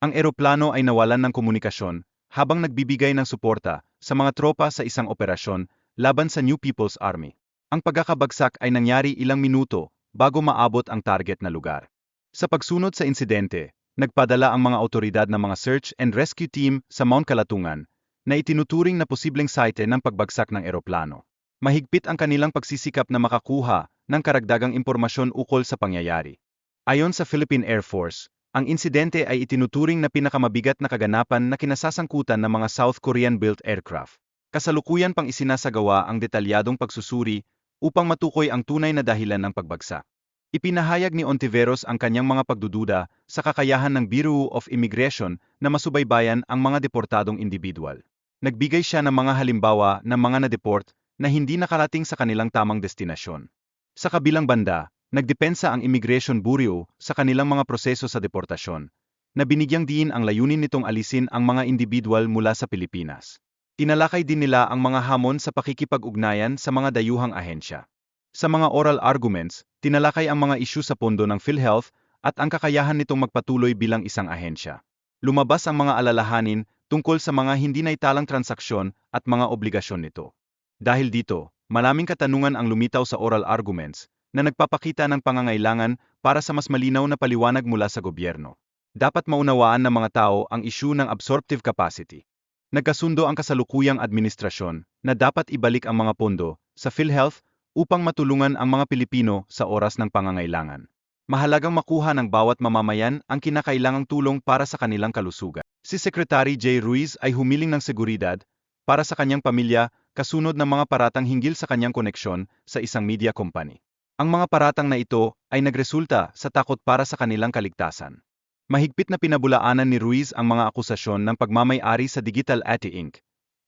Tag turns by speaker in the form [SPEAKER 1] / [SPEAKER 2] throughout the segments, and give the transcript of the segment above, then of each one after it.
[SPEAKER 1] Ang eroplano ay nawalan ng komunikasyon habang nagbibigay ng suporta sa mga tropa sa isang operasyon laban sa New People's Army. Ang pagkakabagsak ay nangyari ilang minuto bago maabot ang target na lugar. Sa pagsunod sa insidente, nagpadala ang mga otoridad ng mga search and rescue team sa Mount Kalatungan na itinuturing na posibleng site ng pagbagsak ng eroplano. Mahigpit ang kanilang pagsisikap na makakuha ng karagdagang impormasyon ukol sa pangyayari. Ayon sa Philippine Air Force, ang insidente ay itinuturing na pinakamabigat na kaganapan na kinasasangkutan ng mga South Korean-built aircraft. Kasalukuyan pang isinasagawa ang detalyadong pagsusuri upang matukoy ang tunay na dahilan ng pagbagsak. Ipinahayag ni Ontiveros ang kanyang mga pagdududa sa kakayahan ng Bureau of Immigration na masubaybayan ang mga deportadong individual. Nagbigay siya ng mga halimbawa ng mga na-deport na hindi nakarating sa kanilang tamang destinasyon. Sa kabilang banda, nagdepensa ang Immigration Bureau sa kanilang mga proseso sa deportasyon, na binigyang diin ang layunin nitong alisin ang mga individual mula sa Pilipinas. Tinalakay din nila ang mga hamon sa pakikipag-ugnayan sa mga dayuhang ahensya. Sa mga oral arguments, tinalakay ang mga isyu sa pondo ng PhilHealth at ang kakayahan nitong magpatuloy bilang isang ahensya. Lumabas ang mga alalahanin tungkol sa mga hindi naitalang transaksyon at mga obligasyon nito. Dahil dito, maraming katanungan ang lumitaw sa oral arguments, na nagpapakita ng pangangailangan para sa mas malinaw na paliwanag mula sa gobyerno. Dapat maunawaan ng mga tao ang isyu ng absorptive capacity. Nagkasundo ang kasalukuyang administrasyon na dapat ibalik ang mga pondo sa PhilHealth upang matulungan ang mga Pilipino sa oras ng pangangailangan. Mahalagang makuha ng bawat mamamayan ang kinakailangang tulong para sa kanilang kalusugan. Si Secretary J. Ruiz ay humiling ng seguridad para sa kanyang pamilya kasunod ng mga paratang hinggil sa kanyang koneksyon sa isang media company. Ang mga paratang na ito ay nagresulta sa takot para sa kanilang kaligtasan. Mahigpit na pinabulaanan ni Ruiz ang mga akusasyon ng pagmamay-ari sa Digital Ati Inc.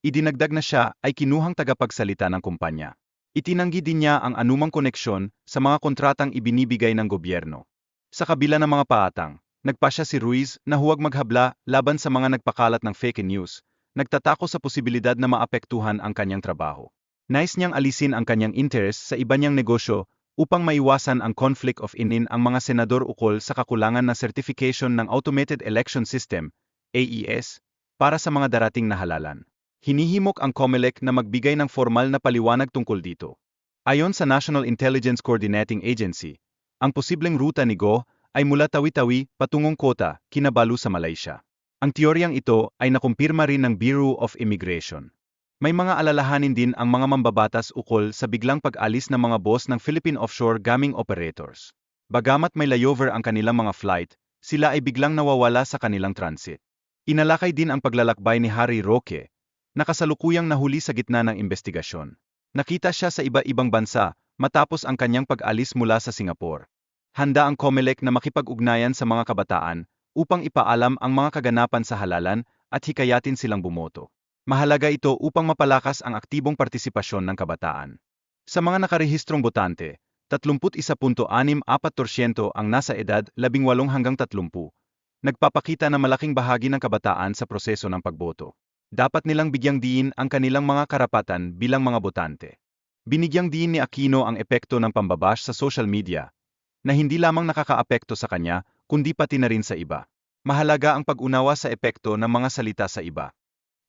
[SPEAKER 1] Idinagdag na siya ay kinuhang tagapagsalita ng kumpanya. Itinanggi din niya ang anumang koneksyon sa mga kontratang ibinibigay ng gobyerno. Sa kabila ng mga paatang, nagpasya si Ruiz na huwag maghabla laban sa mga nagpakalat ng fake news, nagtatako sa posibilidad na maapektuhan ang kanyang trabaho. Nais niyang alisin ang kanyang interest sa iba niyang negosyo upang maiwasan ang conflict of inin ang mga senador ukol sa kakulangan na certification ng Automated Election System, AES, para sa mga darating na halalan. Hinihimok ang COMELEC na magbigay ng formal na paliwanag tungkol dito. Ayon sa National Intelligence Coordinating Agency, ang posibleng ruta ni Go ay mula Tawi-Tawi patungong Kota, Kinabalu sa Malaysia. Ang teoryang ito ay nakumpirma rin ng Bureau of Immigration. May mga alalahanin din ang mga mambabatas ukol sa biglang pag-alis ng mga boss ng Philippine Offshore Gaming Operators. Bagamat may layover ang kanilang mga flight, sila ay biglang nawawala sa kanilang transit. Inalakay din ang paglalakbay ni Harry Roque, na kasalukuyang nahuli sa gitna ng investigasyon. Nakita siya sa iba-ibang bansa matapos ang kanyang pag-alis mula sa Singapore. Handa ang COMELEC na makipag-ugnayan sa mga kabataan upang ipaalam ang mga kaganapan sa halalan at hikayatin silang bumoto. Mahalaga ito upang mapalakas ang aktibong partisipasyon ng kabataan. Sa mga nakarehistrong botante, 31.64% ang nasa edad 18 hanggang 30. Nagpapakita na malaking bahagi ng kabataan sa proseso ng pagboto. Dapat nilang bigyang diin ang kanilang mga karapatan bilang mga botante. Binigyang diin ni Aquino ang epekto ng pambabash sa social media, na hindi lamang nakakaapekto sa kanya, kundi pati na rin sa iba. Mahalaga ang pag-unawa sa epekto ng mga salita sa iba.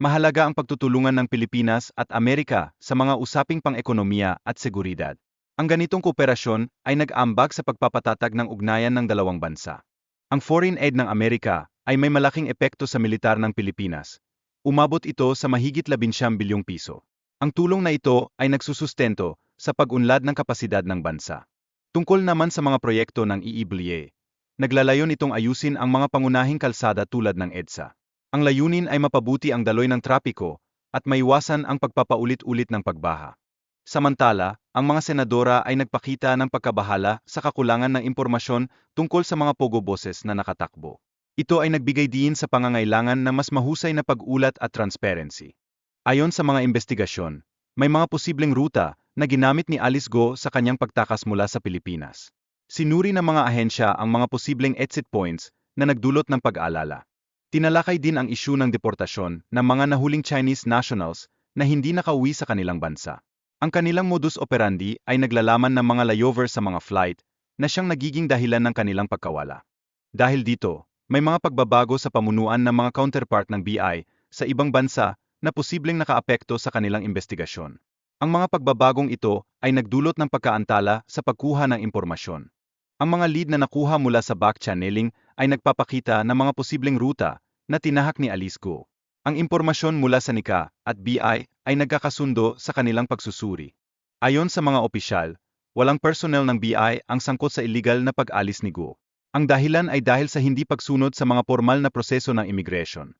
[SPEAKER 1] Mahalaga ang pagtutulungan ng Pilipinas at Amerika sa mga usaping pang-ekonomiya at seguridad. Ang ganitong kooperasyon ay nag-ambag sa pagpapatatag ng ugnayan ng dalawang bansa. Ang foreign aid ng Amerika ay may malaking epekto sa militar ng Pilipinas. Umabot ito sa mahigit 11 bilyong piso. Ang tulong na ito ay nagsusustento sa pag-unlad ng kapasidad ng bansa. Tungkol naman sa mga proyekto ng EEBLA, naglalayon itong ayusin ang mga pangunahing kalsada tulad ng EDSA. Ang layunin ay mapabuti ang daloy ng trapiko at maiwasan ang pagpapaulit-ulit ng pagbaha. Samantala, ang mga senadora ay nagpakita ng pagkabahala sa kakulangan ng impormasyon tungkol sa mga pogo boses na nakatakbo. Ito ay nagbigay diin sa pangangailangan ng mas mahusay na pag-ulat at transparency. Ayon sa mga investigasyon, may mga posibleng ruta na ginamit ni Alice Go sa kanyang pagtakas mula sa Pilipinas. Sinuri ng mga ahensya ang mga posibleng exit points na nagdulot ng pag-aalala. Tinalakay din ang isyu ng deportasyon ng mga nahuling Chinese nationals na hindi nakauwi sa kanilang bansa. Ang kanilang modus operandi ay naglalaman ng mga layover sa mga flight na siyang nagiging dahilan ng kanilang pagkawala. Dahil dito, may mga pagbabago sa pamunuan ng mga counterpart ng BI sa ibang bansa na posibleng nakaapekto sa kanilang investigasyon. Ang mga pagbabagong ito ay nagdulot ng pagkaantala sa pagkuha ng impormasyon. Ang mga lead na nakuha mula sa back channeling ay nagpapakita ng mga posibleng ruta na tinahak ni Alice Go. Ang impormasyon mula sa NICA at BI ay nagkakasundo sa kanilang pagsusuri. Ayon sa mga opisyal, walang personnel ng BI ang sangkot sa illegal na pag-alis ni Go. Ang dahilan ay dahil sa hindi pagsunod sa mga formal na proseso ng immigration.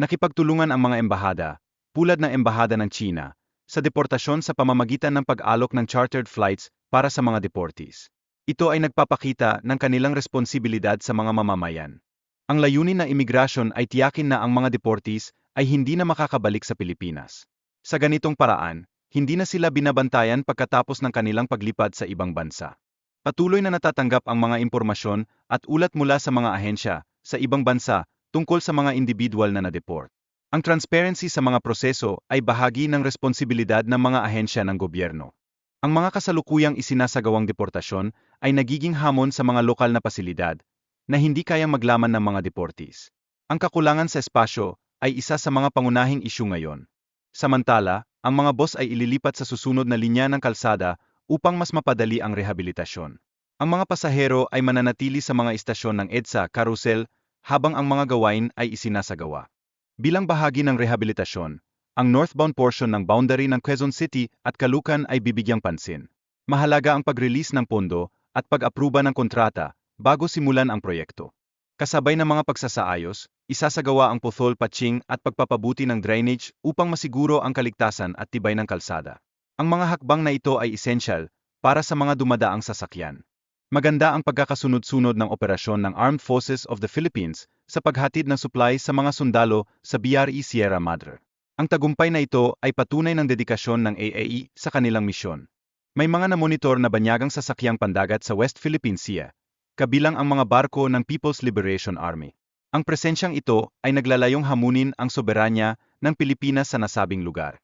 [SPEAKER 1] Nakipagtulungan ang mga embahada, pulad ng embahada ng China, sa deportasyon sa pamamagitan ng pag-alok ng chartered flights para sa mga deportees. Ito ay nagpapakita ng kanilang responsibilidad sa mga mamamayan. Ang layunin ng imigrasyon ay tiyakin na ang mga deportees ay hindi na makakabalik sa Pilipinas. Sa ganitong paraan, hindi na sila binabantayan pagkatapos ng kanilang paglipad sa ibang bansa. Patuloy na natatanggap ang mga impormasyon at ulat mula sa mga ahensya sa ibang bansa tungkol sa mga individual na na-deport. Ang transparency sa mga proseso ay bahagi ng responsibilidad ng mga ahensya ng gobyerno. Ang mga kasalukuyang isinasagawang deportasyon ay nagiging hamon sa mga lokal na pasilidad na hindi kayang maglaman ng mga deportees. Ang kakulangan sa espasyo ay isa sa mga pangunahing isyu ngayon. Samantala, ang mga bus ay ililipat sa susunod na linya ng kalsada upang mas mapadali ang rehabilitasyon. Ang mga pasahero ay mananatili sa mga istasyon ng EDSA Carousel habang ang mga gawain ay isinasagawa. Bilang bahagi ng rehabilitasyon, ang northbound portion ng boundary ng Quezon City at Caloocan ay bibigyang pansin. Mahalaga ang pag-release ng pondo at pag-aproba ng kontrata bago simulan ang proyekto. Kasabay ng mga pagsasaayos, isasagawa ang pothole patching at pagpapabuti ng drainage upang masiguro ang kaligtasan at tibay ng kalsada. Ang mga hakbang na ito ay essential para sa mga dumadaang sasakyan. Maganda ang pagkakasunod-sunod ng operasyon ng Armed Forces of the Philippines sa paghatid ng supply sa mga sundalo sa BRE Sierra Madre. Ang tagumpay na ito ay patunay ng dedikasyon ng AAE sa kanilang misyon. May mga namonitor na banyagang sasakyang pandagat sa West Philippine Sea, kabilang ang mga barko ng People's Liberation Army. Ang presensyang ito ay naglalayong hamunin ang soberanya ng Pilipinas sa nasabing lugar.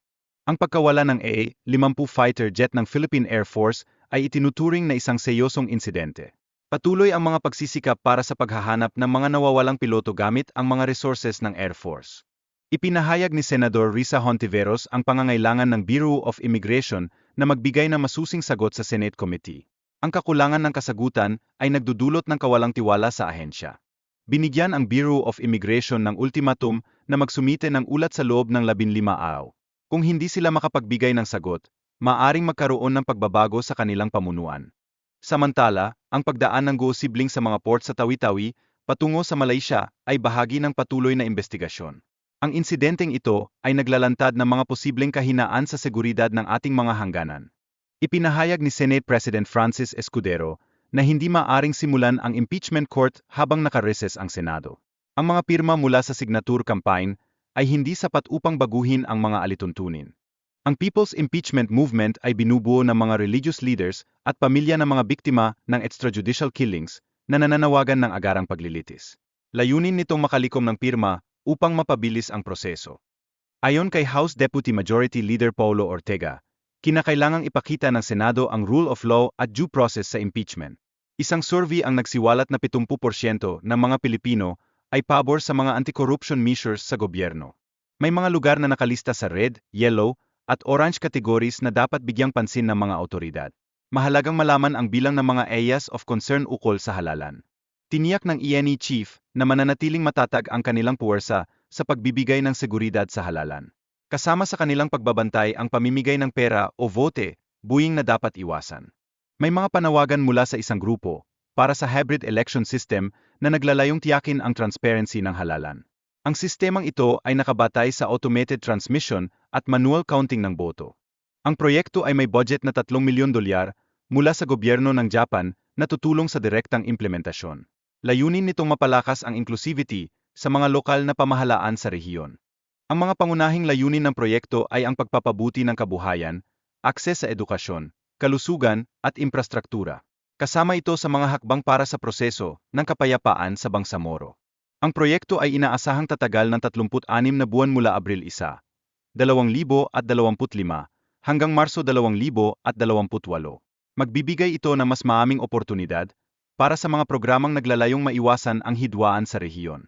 [SPEAKER 1] Ang pagkawala ng A-50 fighter jet ng Philippine Air Force ay itinuturing na isang seyosong insidente. Patuloy ang mga pagsisikap para sa paghahanap ng mga nawawalang piloto gamit ang mga resources ng Air Force. Ipinahayag ni Senador Risa Hontiveros ang pangangailangan ng Bureau of Immigration na magbigay ng masusing sagot sa Senate Committee. Ang kakulangan ng kasagutan ay nagdudulot ng kawalang tiwala sa ahensya. Binigyan ang Bureau of Immigration ng ultimatum na magsumite ng ulat sa loob ng 15 araw. Kung hindi sila makapagbigay ng sagot, maaring magkaroon ng pagbabago sa kanilang pamunuan. Samantala, ang pagdaan ng GO sibling sa mga port sa Tawi-Tawi patungo sa Malaysia ay bahagi ng patuloy na investigasyon. Ang insidenteng ito ay naglalantad ng mga posibleng kahinaan sa seguridad ng ating mga hangganan. Ipinahayag ni Senate President Francis Escudero na hindi maaring simulan ang impeachment court habang nakareses ang Senado. Ang mga pirma mula sa signature campaign ay hindi sapat upang baguhin ang mga alituntunin. Ang People's Impeachment Movement ay binubuo ng mga religious leaders at pamilya ng mga biktima ng extrajudicial killings na nananawagan ng agarang paglilitis. Layunin nitong makalikom ng pirma upang mapabilis ang proseso. Ayon kay House Deputy Majority Leader Paulo Ortega, kinakailangang ipakita ng Senado ang rule of law at due process sa impeachment. Isang survey ang nagsiwalat na 70% ng mga Pilipino ay pabor sa mga anti-corruption measures sa gobyerno. May mga lugar na nakalista sa red, yellow, at orange categories na dapat bigyang pansin ng mga otoridad. Mahalagang malaman ang bilang ng mga areas of concern ukol sa halalan. Tiniyak ng ENE chief na mananatiling matatag ang kanilang puwersa sa pagbibigay ng seguridad sa halalan. Kasama sa kanilang pagbabantay ang pamimigay ng pera o vote, buwing na dapat iwasan. May mga panawagan mula sa isang grupo para sa hybrid election system na naglalayong tiyakin ang transparency ng halalan. Ang sistemang ito ay nakabatay sa automated transmission at manual counting ng boto. Ang proyekto ay may budget na 3 milyon dolyar mula sa gobyerno ng Japan na tutulong sa direktang implementasyon. Layunin nitong mapalakas ang inclusivity sa mga lokal na pamahalaan sa rehiyon. Ang mga pangunahing layunin ng proyekto ay ang pagpapabuti ng kabuhayan, akses sa edukasyon, kalusugan, at infrastruktura. Kasama ito sa mga hakbang para sa proseso ng kapayapaan sa Bangsamoro. Ang proyekto ay inaasahang tatagal ng 36 na buwan mula Abril 1, 2025 hanggang Marso 2028. Magbibigay ito ng mas maaming oportunidad para sa mga programang naglalayong maiwasan ang hidwaan sa rehiyon.